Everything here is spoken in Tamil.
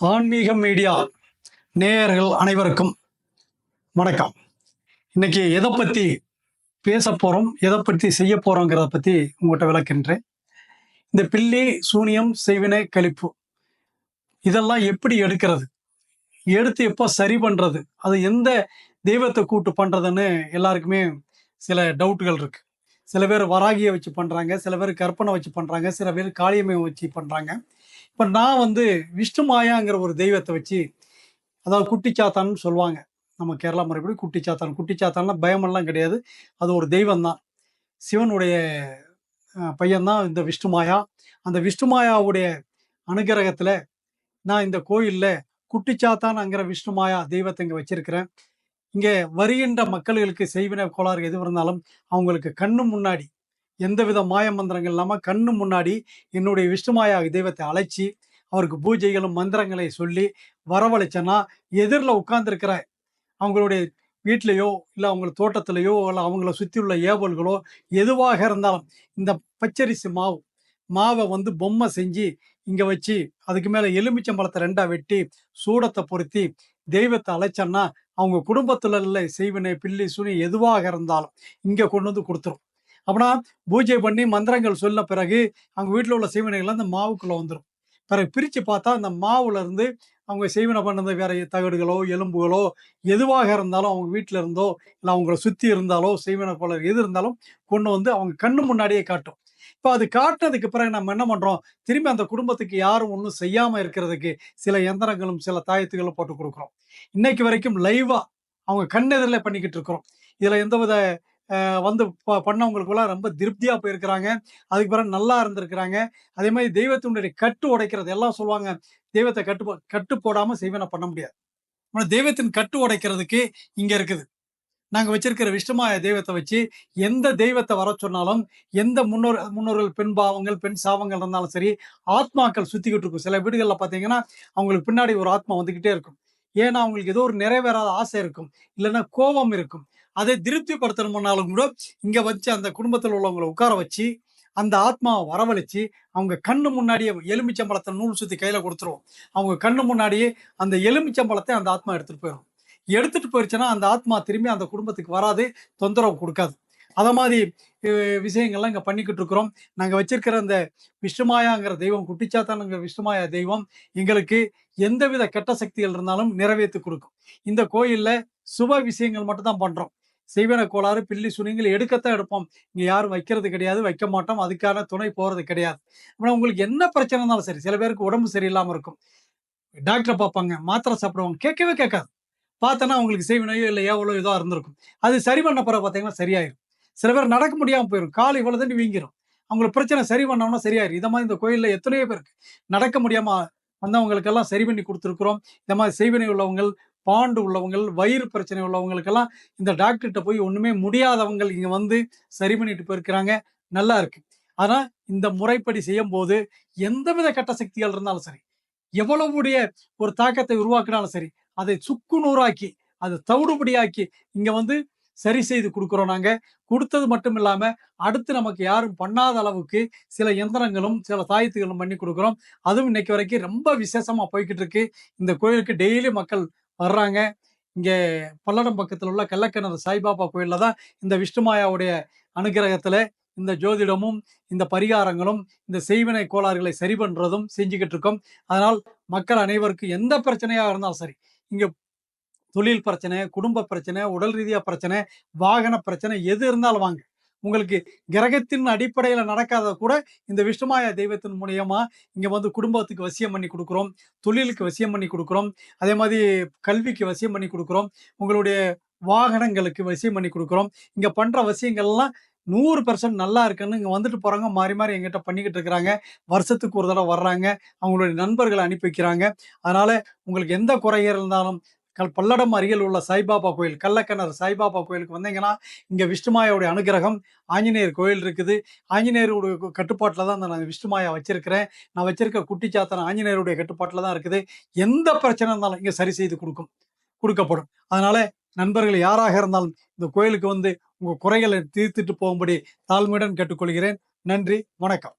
ஆன்மீக மீடியா நேயர்கள் அனைவருக்கும் வணக்கம். இன்னைக்கு எதை பற்றி பேச போகிறோம் எதை பற்றி செய்ய போகிறோங்கிறத பற்றி உங்கள்கிட்ட விளக்கின்றேன். இந்த பில்லி சூனியம் செய்வினை கழிப்பு இதெல்லாம் எப்படி எடுக்கிறது? எடுத்து எப்போ சரி பண்ணுறது அது எந்த தெய்வத்தை கூட்டு பண்ணுறதுன்னு எல்லாருக்குமே சில டவுட்டுகள் இருக்குது சில பேர் வராகியை வச்சு பண்ணுறாங்க சில பேர் கற்பனை வச்சு பண்ணுறாங்க சில பேர் காளியம்மை வச்சு பண்ணுறாங்க இப்போ நான் வந்து விஷ்ணு மாயாங்கிற ஒரு தெய்வத்தை வச்சு அதாவது குட்டிச்சாத்தான்னு சொல்லுவாங்க. நம்ம கேரளா முறைப்படி குட்டிச்சாத்தான் குட்டிச்சாத்தான்னா பயமெல்லாம் கிடையாது. அது ஒரு தெய்வம் தான் சிவனுடைய பையன்தான் இந்த விஷ்ணு மாயா. அந்த விஷ்ணு மாயாவுடைய அனுகிரகத்தில் நான் இந்த கோயிலில் குட்டிச்சாத்தான்ங்கிற விஷ்ணு மாயா தெய்வத்தை இங்கே வச்சிருக்கிறேன். இங்கே வருகின்ற மக்களுக்கு செய்வின கோளாறு எது இருந்தாலும் அவங்களுக்கு கண்ணு முன்னாடி எந்தவித மாய மந்திரங்கள் இல்லாமல் கண்ணு முன்னாடி என்னுடைய விஷ்ணுமாயா தெய்வத்தை அழைச்சி அவருக்கு பூஜைகளும் மந்திரங்களை சொல்லி வரவழைச்சேன்னா எதிரில் உட்கார்ந்துருக்கிற அவங்களுடைய வீட்லேயோ இல்லை அவங்க தோட்டத்திலேயோ இல்லை அவங்கள சுற்றி உள்ள ஏவல்களோ எதுவாக இருந்தாலும் இந்த பச்சரிசி மாவு மாவை வந்து பொம்மை செஞ்சு இங்கே வச்சு அதுக்கு மேலே எலுமிச்சம்பழத்தை ரெண்டாக வெட்டி சூடத்தை பொருத்தி தெய்வத்தை அழைச்சோன்னா அவங்க குடும்பத்தில் இல்லை செய்வினை பில்லி சுனி எதுவாக இருந்தாலும் இங்கே கொண்டு வந்து கொடுத்துரும். அப்படின்னா பூஜை பண்ணி மந்திரங்கள் சொன்ன பிறகு அவங்க வீட்டில் உள்ள செய்வினைகள் அந்த மாவுக்குள்ளே வந்துடும் பிறகு பிரித்து பார்த்தா அந்த மாவுலேருந்து அவங்க செய்வினை பண்ணது வேற தகடுகளோ எலும்புகளோ எதுவாக இருந்தாலும் அவங்க வீட்டில் இருந்தோ இல்லை அவங்கள சுற்றி இருந்தாலோ செய்வினை போல எது இருந்தாலும் கொண்டு வந்து அவங்க கண்ணு முன்னாடியே காட்டும். இப்போ அது காட்டினதுக்கு பிறகு நம்ம என்ன பண்ணுறோம் திரும்பி அந்த குடும்பத்துக்கு யாரும் ஒன்றும் செய்யாமல் இருக்கிறதுக்கு சில எந்திரங்களும் சில தாயத்துகளும் போட்டு கொடுக்குறோம். இன்னைக்கு வரைக்கும் லைவாக அவங்க கண்ணெதிரில் பண்ணிக்கிட்டு இருக்கிறோம். இதில் எந்தவித வித வந்து ப- பண்ணவங்களுக்குலாம் ரொம்ப திருப்தியாக போயிருக்கிறாங்க. அதுக்கு பிறகு நல்லா இருந்திருக்கிறாங்க. அதே மாதிரி தெய்வத்தினுடைய கட்டு உடைக்கிறது எல்லாம் சொல்லுவாங்க. தெய்வத்தை கட்டு கட்டு போடாமல் செய்வனை பண்ண முடியாது. ஆனால் தெய்வத்தின் கட்டு உடைக்கிறதுக்கு இங்கே இருக்குது. நாங்கள் வச்சிருக்கிற விஷ்ணுமாய தெய்வத்தை வச்சு எந்த தெய்வத்தை வர சொன்னாலும் எந்த முன்னோர் முன்னோர்கள் பெண் பாவங்கள் பெண் சாபங்கள் இருந்தாலும் சரி ஆத்மாக்கள் சுத்திக்கிட்டு இருக்கும். சில வீடுகளில் பார்த்தீங்கன்னா அவங்களுக்கு பின்னாடி ஒரு ஆத்மா வந்துக்கிட்டே இருக்கும். ஏன்னா அவங்களுக்கு ஏதோ ஒரு நிறைவேறாத ஆசை இருக்கும். இல்லைன்னா கோபம் இருக்கும். அதை திருப்திப்படுத்தணும்னாலும் கூட இங்கே வச்சு அந்த குடும்பத்தில் உள்ளவங்களை உட்கார வச்சு அந்த ஆத்மாவை வரவழைச்சு அவங்க கண்ணு முன்னாடியே எலுமிச்சம்பழத்தை நூல் சுற்றி கையில் கொடுத்துருவோம். அவங்க கண்ணு முன்னாடியே அந்த எலுமிச்சம்பழத்தை அந்த ஆத்மா எடுத்துகிட்டு போயிடும் எடுத்துட்டு போயிடுச்சுன்னா அந்த ஆத்மா திரும்பி அந்த குடும்பத்துக்கு வராது தொந்தரவு கொடுக்காது. அதை மாதிரி விஷயங்கள்லாம் இங்கே பண்ணிக்கிட்டு இருக்கிறோம். நாங்கள் வச்சிருக்கிற அந்த விஷ்ணுமாயாங்கிற தெய்வம் குட்டிச்சாத்தானுங்கிற விஷ்ணுமாயா தெய்வம் எங்களுக்கு எந்தவித கெட்ட சக்திகள் இருந்தாலும் நிறைவேற்றி கொடுக்கும். இந்த கோயிலில் சுப விஷயங்கள் மட்டும் தான் பண்ணுறோம் செய்வன கோளாறு பில்லி சுனிங்கள் எடுக்கத்தான் எடுப்போம். இங்கே யாரும் வைக்கிறது கிடையாது வைக்க மாட்டோம். அதுக்கான துணை போகிறது கிடையாது. ஆனா உங்களுக்கு என்ன பிரச்சனை இருந்தாலும் சரி சில பேருக்கு உடம்பு சரியில்லாமல் இருக்கும். டாக்டரை பார்ப்பாங்க மாத்திரை சாப்பிடுவாங்க. கேட்கவே கேட்காது. பார்த்தோன்னா அவங்களுக்கு செய்வினையோ இல்லை எவ்வளோ இதோ இருந்திருக்கும். அது சரி பண்ண பிறகு பார்த்தீங்கன்னா சரியாயிடும் சில பேர் நடக்க முடியாமல் போயிடும் கால் இவ்வளோதுன்னு தண்ணி வீங்கிரும். அவங்களுக்கு பிரச்சனை சரி பண்ணோம்னா சரியாயிரும். இந்த மாதிரி இந்த கோயில்ல எத்தனையோ பேருக்கு நடக்க முடியாமல் வந்தவங்களுக்கெல்லாம் சரி பண்ணி கொடுத்துருக்குறோம். இந்த மாதிரி செய்வினை உள்ளவங்கள் பாண்டு உள்ளவங்கள் வயிறு பிரச்சனை உள்ளவங்களுக்கெல்லாம் இந்த டாக்டர்கிட்ட போய் ஒன்றுமே முடியாதவங்க இங்கே வந்து சரி பண்ணிட்டு போயிருக்கிறாங்க. நல்லா இருக்கு. ஆனால் இந்த முறைப்படி செய்யும் போது எந்தவித கட்ட சக்திகள் இருந்தாலும் சரி எவ்வளவுடைய ஒரு தாக்கத்தை உருவாக்கினாலும் சரி அதை சுக்கு நூறாக்கி அதை தவிடுபடியாக்கி இங்கே வந்து சரி செய்து கொடுக்குறோம் நாங்கள் கொடுத்தது மட்டும் இல்லாமல் அடுத்து நமக்கு யாரும் பண்ணாத அளவுக்கு சில எந்திரங்களும் சில சாயத்துகளும் பண்ணி கொடுக்குறோம். அதுவும் இன்னைக்கு வரைக்கும் ரொம்ப விசேஷமாக போய்கிட்டு இருக்கு இந்த கோயிலுக்கு டெய்லி மக்கள் வர்றாங்க. இங்கே பல்லடம் பக்கத்தில் உள்ள கள்ளக்கிணறு சாய்பாபா கோயிலில் தான் இந்த விஷ்ணுமாயாவுடைய அனுகிரகத்தில் இந்த ஜோதிடமும் இந்த பரிகாரங்களும் இந்த செய்வினை கோளாறுகளை சரி பண்ணுறதும் செஞ்சுக்கிட்டு இருக்கோம் அதனால் மக்கள் அனைவருக்கும் எந்த பிரச்சனையாக இருந்தாலும் சரி இங்கே தொழில் பிரச்சனை குடும்ப பிரச்சனை உடல் ரீதியாக பிரச்சனை வாகன பிரச்சனை எது இருந்தாலும் வாங்க. உங்களுக்கு கிரகத்தின் அடிப்படையில் நடக்காத கூட இந்த விஷ்ணுமாய தெய்வத்தின் மூலியமா இங்கே வந்து குடும்பத்துக்கு வசியம் பண்ணி கொடுக்குறோம் தொழிலுக்கு வசியம் பண்ணி கொடுக்குறோம் அதே மாதிரி கல்விக்கு வசியம் பண்ணி கொடுக்குறோம் உங்களுடைய வாகனங்களுக்கு வசியம் பண்ணி கொடுக்குறோம். இங்கே பண்ணுற வசியங்கள்லாம் நூறு பெர்சன்ட் நல்லா இருக்குன்னு இங்கே வந்துட்டு போகிறாங்க மாறி மாறி எங்கிட்ட பண்ணிக்கிட்டு இருக்கிறாங்க. வருஷத்துக்கு ஒரு தடவை வர்றாங்க அவங்களுடைய நண்பர்களை அனுப்பி வைக்கிறாங்க. அதனால் உங்களுக்கு எந்த குறைகள் இருந்தாலும் கல் பல்லடம் அருகில் உள்ள சாய்பாபா கோயில் கள்ளக்கிணறு சாய்பாபா கோயிலுக்கு வந்தீங்கன்னா இங்கே விஷ்ணுமாயாவுடைய அனுகிரகம் ஆஞ்சநேயர் கோயில் இருக்குது. ஆஞ்சநேயருடைய கட்டுப்பாட்டில் தான் நான் விஷ்ணுமாயா வச்சிருக்கிறேன். நான் வச்சிருக்க குட்டிச்சாத்தன் ஆஞ்சநேயருடைய கட்டுப்பாட்டில் தான் இருக்குது. எந்த பிரச்சனை இருந்தாலும் இங்கே சரி செய்து கொடுக்கும் கொடுக்கப்படும். அதனால நண்பர்கள் யாராக இருந்தாலும் இந்த கோயிலுக்கு வந்து உங்கள் குறைகளை தீர்த்துட்டு போகும்படி தாழ்மையுடன் கேட்டுக்கொள்கிறேன். நன்றி வணக்கம்.